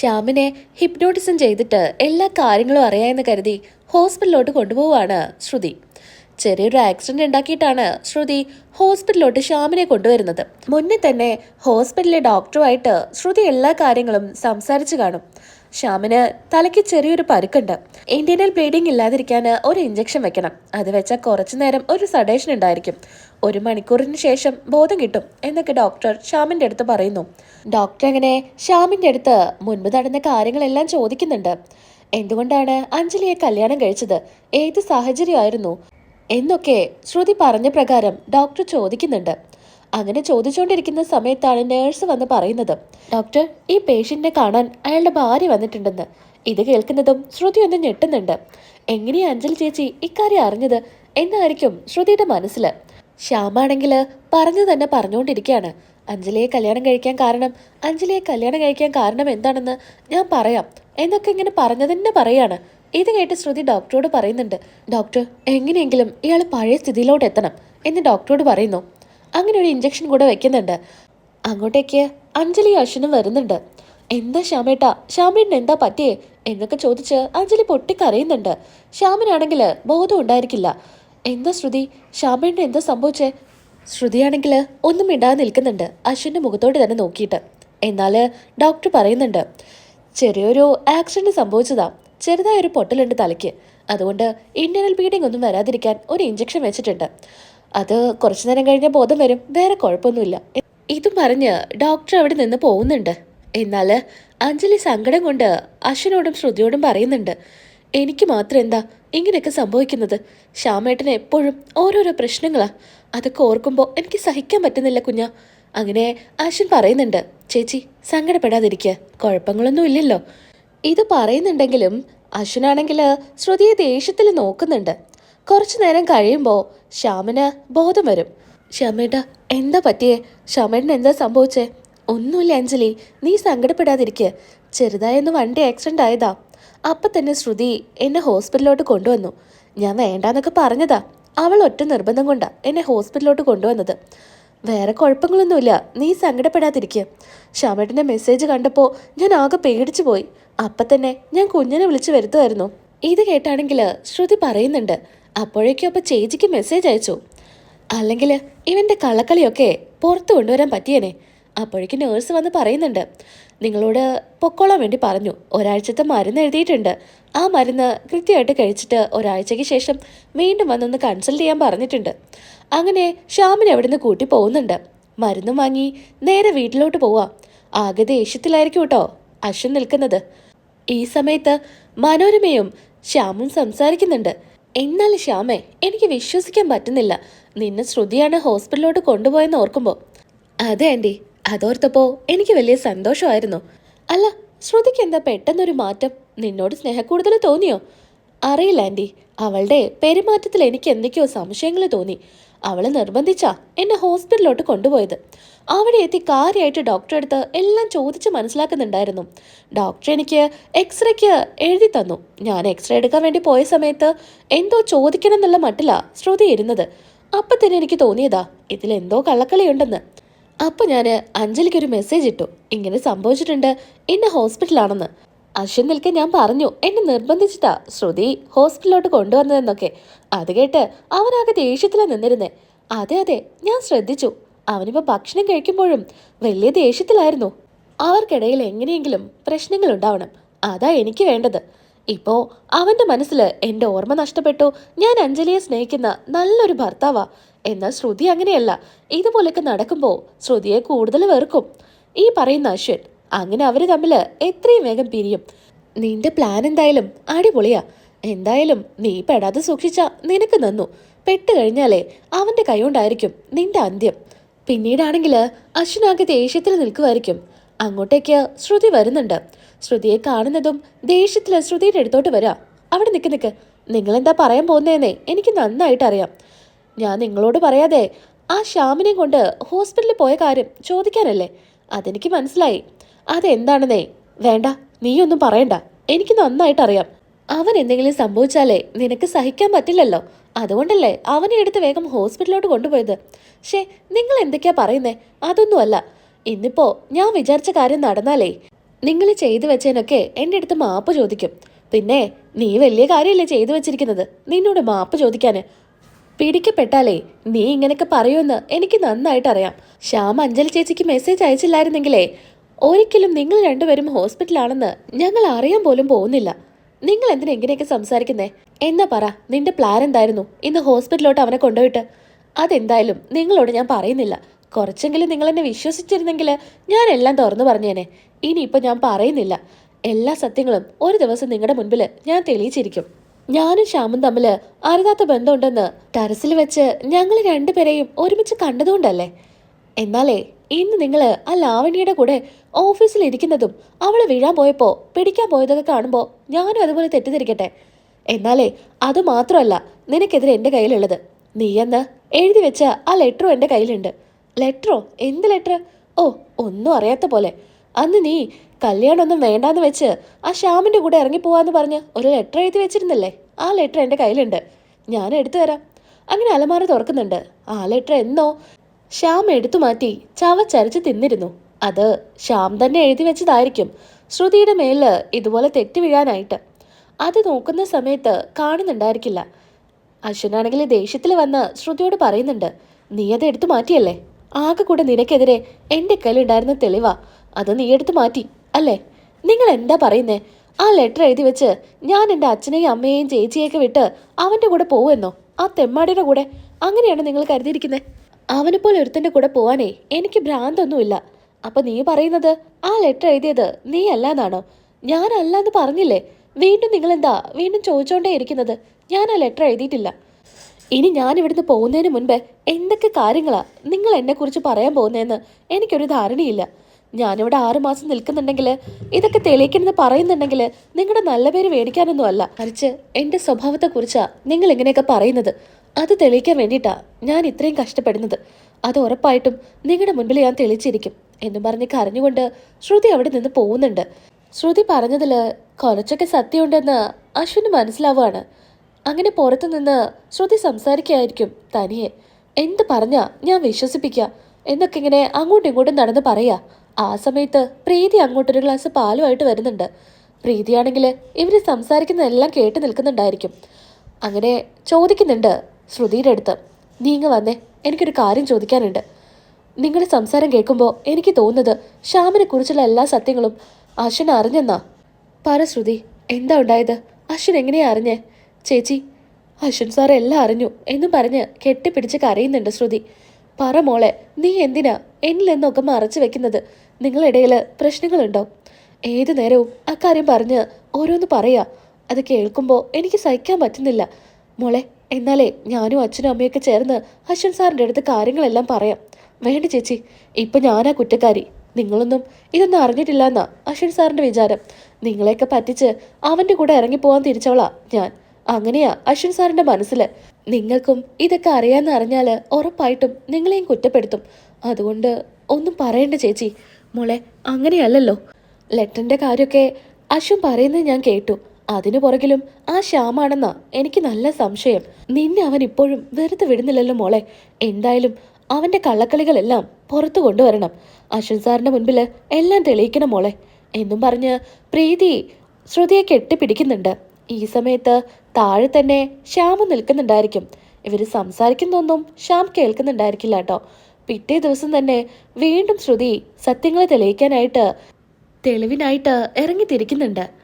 ശ്യാമിനെ hypnotism ചെയ്തിട്ട് എല്ലാ കാര്യങ്ങളും അറിയാമെന്ന് കരുതി ഹോസ്പിറ്റലിലോട്ട് കൊണ്ടുപോവാണ് ശ്രുതി. ചെറിയൊരു ആക്സിഡന്റ് ഉണ്ടാക്കിയിട്ടാണ് ശ്രുതി ഹോസ്പിറ്റലിലോട്ട് ശ്യാമിനെ കൊണ്ടുവരുന്നത്. മുന്നേ തന്നെ ഹോസ്പിറ്റലിലെ ഡോക്ടറുമായിട്ട് ശ്രുതി എല്ലാ കാര്യങ്ങളും സംസാരിച്ചു കാണും. ശ്യാമിന് തലയ്ക്ക് ചെറിയൊരു പരുക്കുണ്ട്. ഇന്ത്യനിൽ ബ്ലീഡിംഗ് ഇല്ലാതിരിക്കാൻ ഒരു ഇഞ്ചക്ഷൻ വെക്കണം. അത് വെച്ചാൽ കുറച്ചു നേരം ഒരു സഡേഷൻ ഉണ്ടായിരിക്കും. ഒരു മണിക്കൂറിന് ശേഷം ബോധം കിട്ടും എന്നൊക്കെ ഡോക്ടർ ശ്യാമിന്റെ അടുത്ത് പറയുന്നു. ഡോക്ടർ അങ്ങനെ ശ്യാമിന്റെ അടുത്ത് മുൻപ് നടന്ന കാര്യങ്ങളെല്ലാം ചോദിക്കുന്നുണ്ട്. എന്തുകൊണ്ടാണ് അഞ്ജലിയെ കല്യാണം കഴിച്ചത്? ഏത് സാഹചര്യമായിരുന്നു? എന്നൊക്കെ ശ്രുതി പറഞ്ഞ പ്രകാരം ഡോക്ടർ ചോദിക്കുന്നുണ്ട്. അങ്ങനെ ചോദിച്ചുകൊണ്ടിരിക്കുന്ന സമയത്താണ് നേഴ്സ് വന്ന് പറയുന്നത് ഡോക്ടർ ഈ പേഷ്യന്റിനെ കാണാൻ അയാളുടെ ഭാര്യ വന്നിട്ടുണ്ടെന്ന്. ഇത് കേൾക്കുന്നതും ശ്രുതി ഒന്ന് ഞെട്ടുന്നുണ്ട്. എങ്ങനെയാ അഞ്ജലി ചേച്ചി ഇക്കാര്യം അറിഞ്ഞത്? എന്നായിരിക്കും ശ്രുതിയുടെ മനസ്സിൽ. ശ്യാമാണെങ്കിൽ പറഞ്ഞു തന്നെ പറഞ്ഞുകൊണ്ടിരിക്കുകയാണ്. അഞ്ജലിയെ കല്യാണം കഴിക്കാൻ കാരണം അഞ്ജലിയെ കല്യാണം കഴിക്കാൻ കാരണം എന്താണെന്ന് ഞാൻ പറയാം. എന്നൊക്കെ ഇങ്ങനെ പറഞ്ഞു തന്നെ പറയാണ്. ഇത് കേട്ട് ശ്രുതി ഡോക്ടറോട് പറയുന്നുണ്ട് ഡോക്ടർ എങ്ങനെയെങ്കിലും ഇയാൾ പഴയ സ്ഥിതിയിലോട്ട് എത്തണം എന്ന് ഡോക്ടറോട് പറയുന്നു. അങ്ങനെ ഒരു ഇഞ്ചക്ഷൻ കൂടെ വെക്കുന്നുണ്ട്. അങ്ങോട്ടേക്ക് അഞ്ജലി അശ്വനും വരുന്നുണ്ട്. എന്താ ശ്യാമേട്ടാ? ശ്യാമേട്ടന് എന്താ പറ്റിയേ? എന്നൊക്കെ ചോദിച്ച് അഞ്ജലി പൊട്ടിക്കറിയുന്നുണ്ട് ശ്യാമിനാണെങ്കിൽ ബോധം ഉണ്ടായിരിക്കില്ല. എന്താ ശ്രുതി? ശ്യാമേട്ടന് എന്താ സംഭവിച്ചേ? ശ്രുതിയാണെങ്കിൽ ഒന്നും മിണ്ടാതെ നിൽക്കുന്നുണ്ട്. അശ്വിന്റെ മുഖത്തോട്ട് തന്നെ നോക്കിയിട്ട്. എന്നാൽ ഡോക്ടർ പറയുന്നുണ്ട്. ചെറിയൊരു ആക്സിഡന്റ് സംഭവിച്ചതാ. ചെറുതായൊരു പൊട്ടലുണ്ട് തലയ്ക്ക്. അതുകൊണ്ട് ഇന്റർണൽ ബ്ലീഡിംഗ് ഒന്നും വരാതിരിക്കാൻ ഒരു ഇഞ്ചക്ഷൻ വെച്ചിട്ടുണ്ട്. അത് കുറച്ചു നേരം കഴിഞ്ഞ ബോധം വരും. വേറെ കുഴപ്പമൊന്നുമില്ല. ഇതും പറഞ്ഞ് ഡോക്ടർ അവിടെ നിന്ന് പോകുന്നുണ്ട്. എന്നാൽ അഞ്ജലി സങ്കടം കൊണ്ട് അശ്വനോടും ശ്രുതിയോടും പറയുന്നുണ്ട്. എനിക്ക് മാത്രം എന്താ ഇങ്ങനെയൊക്കെ സംഭവിക്കുന്നത്? ശ്യാമേട്ടന് എപ്പോഴും ഓരോരോ പ്രശ്നങ്ങളാ. അതൊക്കെ ഓർക്കുമ്പോൾ എനിക്ക് സഹിക്കാൻ പറ്റുന്നില്ല കുഞ്ഞ. അങ്ങനെ അശ്വൻ പറയുന്നുണ്ട്. ചേച്ചി സങ്കടപ്പെടാതിരിക്കുക കുഴപ്പങ്ങളൊന്നും ഇല്ലല്ലോ. ഇത് പറയുന്നുണ്ടെങ്കിലും അശ്വനാണെങ്കിൽ ശ്രുതിയെ ദേഷ്യത്തിൽ നോക്കുന്നുണ്ട്. കുറച്ചു നേരം കഴിയുമ്പോൾ ശ്യാമിന് ബോധം വരും. ശ്യാമേട്ട എന്താ പറ്റിയേ? ശ്യാമേട്ടന് എന്താ സംഭവിച്ചേ? ഒന്നുമില്ല അഞ്ജലി നീ സങ്കടപ്പെടാതിരിക്കുക ചെറുതായൊന്ന് വണ്ടി ആക്സിഡന്റ് ആയതാ. അപ്പം തന്നെ ശ്രുതി എന്നെ ഹോസ്പിറ്റലിലോട്ട് കൊണ്ടുവന്നു. ഞാൻ വേണ്ടാന്നൊക്കെ പറഞ്ഞതാ. അവൾ ഒറ്റ നിർബന്ധം കൊണ്ടാ എന്നെ ഹോസ്പിറ്റലിലോട്ട് കൊണ്ടുവന്നത്. വേറെ കുഴപ്പങ്ങളൊന്നുമില്ല നീ സങ്കടപ്പെടാതിരിക്കുക ശ്യാമേട്ടന്റെ മെസ്സേജ് കണ്ടപ്പോൾ ഞാൻ ആകെ പേടിച്ചു പോയി. അപ്പം തന്നെ ഞാൻ കുഞ്ഞിനെ വിളിച്ചു വരുത്തുമായിരുന്നു. ഇത് കേട്ടാണെങ്കിൽ ശ്രുതി പറയുന്നുണ്ട് അപ്പോഴേക്കും അപ്പം ചേച്ചിക്ക് മെസ്സേജ് അയച്ചു. അല്ലെങ്കിൽ ഇവന്റെ കള്ളക്കളിയൊക്കെ പുറത്തു കൊണ്ടുവരാൻ പറ്റിയേനെ. അപ്പോഴേക്കും നേഴ്സ് വന്ന് പറയുന്നുണ്ട്. നിങ്ങളോട് പൊക്കോളാൻ വേണ്ടി പറഞ്ഞു. ഒരാഴ്ചത്തെ മരുന്ന് എഴുതിയിട്ടുണ്ട്. ആ മരുന്ന് കൃത്യമായിട്ട് കഴിച്ചിട്ട് ഒരാഴ്ചയ്ക്ക് ശേഷം വീണ്ടും വന്നൊന്ന് കൺസൾട്ട് ചെയ്യാൻ പറഞ്ഞിട്ടുണ്ട്. അങ്ങനെ ഷ്യാമിനെ അവിടുന്ന് കൂട്ടി പോകുന്നുണ്ട്. മരുന്നും വാങ്ങി നേരെ വീട്ടിലോട്ട് പോവാം. ആകെ ദേഷ്യത്തിലായിരിക്കും കേട്ടോ അശ്വൻ നിൽക്കുന്നത്. ഈ സമയത്ത് മനോരമയും ശ്യാമും സംസാരിക്കുന്നുണ്ട്. എന്നാൽ ശ്യാമേ എനിക്ക് വിശ്വസിക്കാൻ പറ്റുന്നില്ല. നിന്നെ ശ്രുതിയാണ് ഹോസ്പിറ്റലിലോട്ട് കൊണ്ടുപോയെന്ന് ഓർക്കുമ്പോൾ അതെ ആന്റി അതോർത്തപ്പോൾ എനിക്ക് വലിയ സന്തോഷമായിരുന്നു. അല്ല ശ്രുതിക്ക് എന്താ പെട്ടെന്നൊരു മാറ്റം? നിന്നോട് സ്നേഹക്കൂടുതൽ തോന്നിയോ? അറിയില്ല ആന്റി അവളുടെ പെരുമാറ്റത്തിൽ എനിക്ക് എന്തൊക്കെയോ സംശയങ്ങൾ തോന്നി. അവൾ നിർബന്ധിച്ചാ എന്നെ ഹോസ്പിറ്റലിലോട്ട് കൊണ്ടുപോയത്. അവിടെ എത്തി കാര്യമായിട്ട് ഡോക്ടറെ അടുത്ത് എല്ലാം ചോദിച്ച് മനസ്സിലാക്കുന്നുണ്ടായിരുന്നു. ഡോക്ടർ എനിക്ക് എക്സ്റേക്ക് എഴുതി തന്നു. ഞാൻ എക്സ്റേ എടുക്കാൻ വേണ്ടി പോയ സമയത്ത് എന്തോ ചോദിക്കണം എന്നുള്ള മട്ടിലാ ശ്രുതി ഇരുന്നത്. അപ്പൊ തന്നെ എനിക്ക് തോന്നിയതാ ഇതിൽ എന്തോ കള്ളക്കളിയുണ്ടെന്ന്. അപ്പൊ ഞാൻ അഞ്ജലിക്ക് ഒരു മെസ്സേജ് ഇട്ടു. ഇങ്ങനെ സംഭവിച്ചിട്ടുണ്ട് ഇന്ന ഹോസ്പിറ്റലാണെന്ന് അശ്വിൻ നിൽക്കെ ഞാൻ പറഞ്ഞു എന്നെ നിർബന്ധിച്ചിട്ടാ ശ്രുതി ഹോസ്പിറ്റലിലോട്ട് കൊണ്ടുവന്നതെന്നൊക്കെ. അത് കേട്ട് അവനാകെ ദേഷ്യത്തിലാ നിന്നിരുന്നേ. അതെ അതെ ഞാൻ ശ്രദ്ധിച്ചു. അവനിപ്പോ ഭക്ഷണം കഴിക്കുമ്പോഴും വലിയ ദേഷ്യത്തിലായിരുന്നു. അവർക്കിടയിൽ എങ്ങനെയെങ്കിലും പ്രശ്നങ്ങൾ ഉണ്ടാവണം അതാ എനിക്ക് വേണ്ടത്. ഇപ്പോ അവന്റെ മനസ്സിൽ എന്റെ ഓർമ്മ നഷ്ടപ്പെട്ടു. ഞാൻ അഞ്ജലിയെ സ്നേഹിക്കുന്ന നല്ലൊരു ഭർത്താവാ. എന്നാൽ ശ്രുതി അങ്ങനെയല്ല. ഇതുപോലൊക്കെ നടക്കുമ്പോൾ ശ്രുതിയെ കൂടുതൽ വെറുക്കും. ഈ പറയുന്ന അശ്വൻ അങ്ങനെ അവർ തമ്മിൽ എത്രയും വേഗം പിരിയും. നിന്റെ പ്ലാൻ എന്തായാലും അടിപൊളിയാ. എന്തായാലും നീ പെടാതെ സൂക്ഷിച്ച നിനക്ക് നന്നു. പെട്ട് കഴിഞ്ഞാലേ അവന്റെ കൈകൊണ്ടായിരിക്കും നിന്റെ അന്ത്യം. പിന്നീടാണെങ്കിൽ അശ്വനാകെ ദേഷ്യത്തിൽ നിൽക്കുമായിരിക്കും അങ്ങോട്ടേക്ക് ശ്രുതി വരുന്നുണ്ട്. ശ്രുതിയെ കാണുന്നതും ദേഷ്യത്തിൽ ശ്രുതിയുടെ അടുത്തോട്ട് വരാ. അവിടെ നിൽക്ക് നിൽക്ക് നിങ്ങളെന്താ പറയാൻ പോകുന്നതെന്നേ എനിക്ക് നന്നായിട്ട് അറിയാം ഞാൻ നിങ്ങളോട് പറയാതെ ആ ശ്യാമിനെയും കൊണ്ട് ഹോസ്പിറ്റലിൽ പോയ കാര്യം ചോദിക്കാനല്ലേ? അതെനിക്ക് മനസ്സിലായി. അതെന്താണെന്നേ? വേണ്ട നീയൊന്നും പറയണ്ട. എനിക്ക് നന്നായിട്ട് അറിയാം അവൻ എന്തെങ്കിലും സംഭവിച്ചാലേ നിനക്ക് സഹിക്കാൻ പറ്റില്ലല്ലോ. അതുകൊണ്ടല്ലേ അവനെ എടുത്ത് വേഗം ഹോസ്പിറ്റലിലോട്ട് കൊണ്ടുപോയത്. ഷേ നിങ്ങൾ എന്തൊക്കെയാ പറയുന്നേ? അതൊന്നുമല്ല. ഇന്നിപ്പോ ഞാൻ വിചാരിച്ച കാര്യം നടന്നാലേ നിങ്ങൾ ചെയ്തു വെച്ചതിനൊക്കെ എന്റെ അടുത്ത് മാപ്പ് ചോദിക്കും. പിന്നെ നീ വലിയ കാര്യമല്ലേ ചെയ്തു വെച്ചിരിക്കുന്നത്? നിന്നോട് മാപ്പ് ചോദിക്കാന്. പിടിക്കപ്പെട്ടാലേ നീ ഇങ്ങനെയൊക്കെ പറയുമെന്ന് എനിക്ക് നന്നായിട്ട് അറിയാം ശ്യാം അഞ്ജലി ചേച്ചിക്ക് മെസ്സേജ് അയച്ചില്ലായിരുന്നെങ്കിലേ ഒരിക്കലും നിങ്ങൾ രണ്ടുപേരും ഹോസ്പിറ്റലാണെന്ന് ഞങ്ങൾ അറിയാൻ പോലും പോകുന്നില്ല. നിങ്ങൾ എന്തിനാ എങ്ങനെയൊക്കെ സംസാരിക്കുന്നേ? എന്നാ പറ നിന്റെ പ്ലാൻ എന്തായിരുന്നു? ഇന്ന് ഹോസ്പിറ്റലിലോട്ട് അവനെ കൊണ്ടുപോയിട്ട്. അതെന്തായാലും നിങ്ങളോട് ഞാൻ പറയുന്നില്ല. കുറച്ചെങ്കിലും നിങ്ങൾ എന്നെ വിശ്വസിച്ചിരുന്നെങ്കിൽ ഞാൻ എല്ലാം തുറന്നു പറഞ്ഞേനെ. ഇനിയിപ്പോൾ ഞാൻ പറയുന്നില്ല. എല്ലാ സത്യങ്ങളും ഒരു ദിവസം നിങ്ങളുടെ മുൻപിൽ ഞാൻ തെളിയിച്ചിരിക്കും. ഞാനും ശ്യാമും തമ്മിൽ അറിയാത്ത ബന്ധമുണ്ടെന്ന് ടെറസിൽ വെച്ച് ഞങ്ങൾ രണ്ടുപേരെയും ഒരുമിച്ച് കണ്ടതുകൊണ്ടല്ലേ? എന്നാലേ ഇന്ന് നിങ്ങൾ ആ ലാവണ്യയുടെ കൂടെ ഓഫീസിൽ ഇരിക്കുന്നതും അവളെ വീഴാൻ പോയപ്പോൾ പിടിക്കാൻ പോയതൊക്കെ കാണുമ്പോൾ ഞാനും അതുപോലെ തെറ്റിദ്ധരിക്കട്ടെ? എന്നാലേ അത് മാത്രമല്ല നിനക്കെതിരെ എന്റെ കയ്യിലുള്ളത്. നീയെന്ന് എഴുതി വെച്ച ആ ലെറ്ററും എന്റെ കയ്യിലുണ്ട്. ലെറ്ററോ എന്ത് ലെറ്റർ ഓ ഒന്നും അറിയാത്ത പോലെ. അന്ന് നീ കല്യാണമൊന്നും വേണ്ടാന്ന് വെച്ച് ആ ശ്യാമിന്റെ കൂടെ ഇറങ്ങിപ്പോവാന്ന് പറഞ്ഞ് ഒരു ലെറ്റർ എഴുതി വെച്ചിരുന്നില്ലേ? ആ ലെറ്റർ എന്റെ കയ്യിലുണ്ട്. ഞാൻ എടുത്തു തരാം. അങ്ങനെ അലമാര തുറക്കുന്നുണ്ട്. ആ ലെറ്റർ എന്നോ ശ്യാം എടുത്തു മാറ്റി ചവച്ചരച്ച് തിന്നിരുന്നു. അത് ശ്യാം തന്നെ എഴുതി വെച്ചതായിരിക്കും. ശ്രുതിയുടെ മേൽ ഇതുപോലെ തെറ്റി വീഴാനായിട്ട് അത് നോക്കുന്ന സമയത്ത് കാണുന്നുണ്ടായിരിക്കില്ല. അശ്വനാണെങ്കിൽ ദേഷ്യത്തിൽ വന്ന് ശ്രുതിയോട് പറയുന്നുണ്ട് നീ അത് എടുത്തു മാറ്റിയല്ലേ? ആകെ കൂടെ നിനക്കെതിരെ എന്റെ കയ്യിലുണ്ടായിരുന്ന തെളിവാ. അത് നീ എടുത്തു മാറ്റി അല്ലേ? നിങ്ങൾ എന്താ പറയുന്നേ? ആ ലെറ്റർ എഴുതി വെച്ച് ഞാൻ എന്റെ അച്ഛനെയും അമ്മയെയും ചേച്ചിയൊക്കെ വിട്ട് അവന്റെ കൂടെ പോവുമെന്നോ? ആ തെമ്മാടിയുടെ കൂടെ? അങ്ങനെയാണ് നിങ്ങൾ കരുതിയിരിക്കുന്നത് അവനെ പോലെ ഒരുത്തന്റെ കൂടെ പോവാനേ എനിക്ക് ഭ്രാന്തൊന്നുമില്ല. അപ്പൊ നീ പറയുന്നത് ആ ലെറ്റർ എഴുതിയത് നീ അല്ലാന്നാണോ ഞാനല്ല എന്ന് പറഞ്ഞില്ലേ? വീണ്ടും നിങ്ങൾ എന്താ വീണ്ടും ചോദിച്ചോണ്ടേ ഇരിക്കുന്നത്? ഞാൻ ആ ലെറ്റർ എഴുതിയിട്ടില്ല. ഇനി ഞാൻ ഇവിടുന്ന് പോകുന്നതിന് മുൻപ് എന്തൊക്കെ കാര്യങ്ങളാ നിങ്ങൾ എന്നെക്കുറിച്ച് പറയാൻ പോകുന്നതെന്ന് എനിക്കൊരു ധാരണയില്ല. ഞാനിവിടെ ആറുമാസം നിൽക്കുന്നുണ്ടെങ്കിൽ ഇതൊക്കെ തെളിയിക്കണമെന്ന് പറയുന്നുണ്ടെങ്കിൽ നിങ്ങളുടെ നല്ല പേര് മേടിക്കാനൊന്നും അല്ല മറിച്ച് എന്റെ സ്വഭാവത്തെക്കുറിച്ചാണ് നിങ്ങൾ ഇങ്ങനെയൊക്കെ പറയുന്നത്. അത് തെളിയിക്കാൻ വേണ്ടിയിട്ടാ ഞാൻ ഇത്രയും കഷ്ടപ്പെടുന്നത്. അത് ഉറപ്പായിട്ടും നിങ്ങളുടെ മുൻപിൽ ഞാൻ തെളിച്ചിരിക്കും എന്ന് പറഞ്ഞ് കരഞ്ഞുകൊണ്ട് ശ്രുതി അവിടെ നിന്ന് പോകുന്നുണ്ട്. ശ്രുതി പറഞ്ഞതിൽ കുറച്ചൊക്കെ സത്യമുണ്ടെന്ന് അശ്വിന് മനസ്സിലാവുകയാണ്. അങ്ങനെ പുറത്തു നിന്ന് ശ്രുതി സംസാരിക്കുകയായിരിക്കും തനിയെ. എന്ത് പറഞ്ഞാ ഞാൻ വിശ്വസിപ്പിക്കുക എന്നൊക്കെ ഇങ്ങനെ അങ്ങോട്ടും ഇങ്ങോട്ടും നടന്ന് പറയാ ആ സമയത്ത് പ്രീതി അങ്ങോട്ടൊരു ഗ്ലാസ് പാലുമായിട്ട് വരുന്നുണ്ട്. പ്രീതിയാണെങ്കിൽ ഇവർ സംസാരിക്കുന്നതെല്ലാം കേട്ട് നിൽക്കുന്നുണ്ടായിരിക്കും. അങ്ങനെ ചോദിക്കുന്നുണ്ട് ശ്രുതിയുടെ അടുത്ത് നീ ഇങ്ങ് വന്നേ എനിക്കൊരു കാര്യം ചോദിക്കാനുണ്ട്. നിങ്ങളുടെ സംസാരം കേൾക്കുമ്പോൾ എനിക്ക് തോന്നുന്നത് ശ്യാമിനെ കുറിച്ചുള്ള എല്ലാ സത്യങ്ങളും അശ്വൻ അറിഞ്ഞെന്നാ? പറ ശ്രുതി എന്താ ഉണ്ടായത്? അശ്വൻ എങ്ങനെയാ അറിഞ്ഞേ? ചേച്ചി അശ്വൻ സാർ എല്ലാം അറിഞ്ഞു എന്നും പറഞ്ഞ് കെട്ടിപ്പിടിച്ച് കരയുന്നുണ്ട് ശ്രുതി. പറ മോളെ നീ എന്തിനാ എന്നിൽ നിന്നൊക്കെ മറച്ചു വെക്കുന്നത്? നിങ്ങളിടയിൽ പ്രശ്നങ്ങളുണ്ടോ? ഏതു നേരവും അക്കാര്യം പറഞ്ഞ് ഓരോന്ന് പറയാ. അത് കേൾക്കുമ്പോൾ എനിക്ക് സഹിക്കാൻ പറ്റുന്നില്ല. മോളെ എന്നാലേ ഞാനും അച്ഛനും അമ്മയൊക്കെ ചേർന്ന് അശ്വൻ സാറിന്റെ അടുത്ത് കാര്യങ്ങളെല്ലാം പറയാം. വേണ്ട ചേച്ചി ഇപ്പൊ ഞാനാ കുറ്റക്കാരി. നിങ്ങളൊന്നും ഇതൊന്നും അറിഞ്ഞിട്ടില്ല എന്നാ അശ്വൻ സാറിന്റെ വിചാരം. നിങ്ങളെയൊക്കെ പറ്റിച്ച് അവന്റെ കൂടെ ഇറങ്ങിപ്പോവാൻ തിരിച്ചവളാ ഞാൻ. അങ്ങനെയാ അശ്വൻ സാറിന്റെ മനസ്സിൽ നിങ്ങൾക്കും ഇതൊക്കെ അറിയാന്ന് അറിഞ്ഞാൽ ഉറപ്പായിട്ടും നിങ്ങളെയും കുറ്റപ്പെടുത്തും. അതുകൊണ്ട് ഒന്നും പറയണ്ട ചേച്ചി. മോളെ അങ്ങനെയല്ലല്ലോ. ലെറ്ററിന്റെ കാര്യമൊക്കെ അശ്വൻ പറയുന്നത് ഞാൻ കേട്ടു. അതിനു പുറകിലും ആ ശ്യാമാണെന്നാ എനിക്ക് നല്ല സംശയം. നിന്നെ അവൻ ഇപ്പോഴും വെറുതെ വിടുന്നില്ലല്ലോ മോളെ. എന്തായാലും അവന്റെ കള്ളക്കളികളെല്ലാം പുറത്തു കൊണ്ടുവരണം. അശ്വൻ സാറിന്റെ മുൻപിൽ എല്ലാം തെളിയിക്കണം മോളെ. എന്നും പറഞ്ഞ് പ്രീതി ശ്രുതിയെ കെട്ടിപ്പിടിക്കുന്നുണ്ട്. ഈ സമയത്ത് താഴെ തന്നെ ശ്യാമ് നിൽക്കുന്നുണ്ടായിരിക്കും. ഇവർ സംസാരിക്കുന്നൊന്നും ശ്യാം കേൾക്കുന്നുണ്ടായിരിക്കില്ല കേട്ടോ. പിറ്റേ ദിവസം തന്നെ വീണ്ടും ശ്രുതി സത്യങ്ങളെ തെളിയിക്കാനായിട്ട് തെളിവിനായിട്ട് ഇറങ്ങി തിരിക്കുന്നുണ്ട്